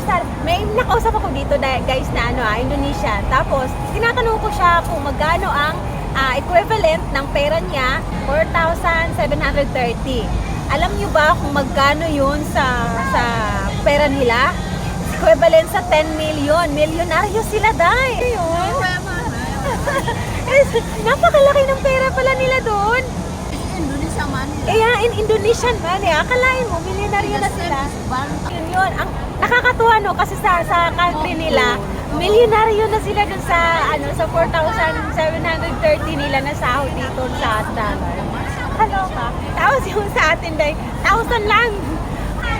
understand. May nakausap ako dito guys na ano ah, Indonesian. Tapos, tinatanong ko siya kung magkano ang ah, equivalent ng pera niya, 4,730. Alam niyo ba kung magkano yun sa sa pera nila? Equivalent sa 10 million. Milyonaryo sila dahil. Ayun. Eh, napakalaki ng pera pala nila doon. Manila. Kaya in Indonesian man, eh, akalain mo, milyonaryo na sila. Yun yun. Ang nakakatuwa no kasi sa sa country nila, milyonaryo na sila dun sa ano sa 4,730 nila na sahod dito sa dollar. Kaloka. Tapos yung sa atin dahil 1,000 lang.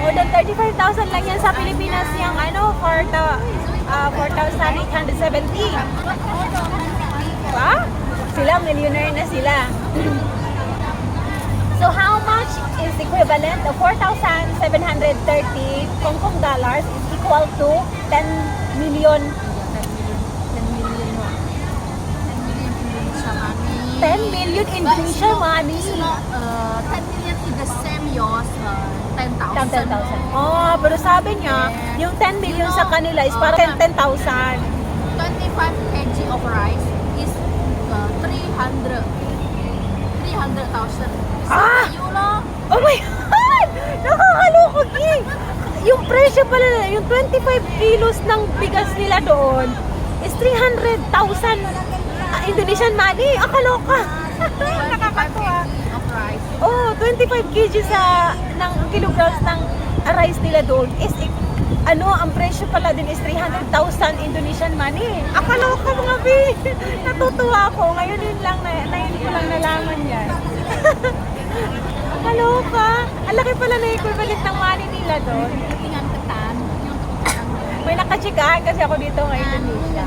More than 35,000 lang yan sa Pilipinas yung ano for the uh, 4,870. Diba? Sila, millionaire na sila. So how much is equivalent of 4,730 Hong Kong dollars is equal to 10 million 10 million Indonesian money. Uh, 10 million is the same yours, uh, 10,000. 10,000. Oh, pero sabi niya, yung 10 million sa kanila is parang 10,000. 25 kg of rice is uh, 300. 300,000. Ah! Euro. Oh my God! Nakakalukog eh! Yung presyo pala, na- yung 25 kilos ng bigas nila doon is 300,000 ah, Indonesian money. Ah, kaloka! 25 Nakakatuwa. Oh, 25 kg sa ng kilograms ng rice nila doon is ano, ang presyo pala din is 300,000 Indonesian money. Akaloka mga bi! Natutuwa ako. Ngayon yun lang, na, ngayon ko lang nalaman yan. Akaloka! Ang laki pala na equivalent ng money nila doon. May nakachikahan kasi ako dito ngayon Indonesia.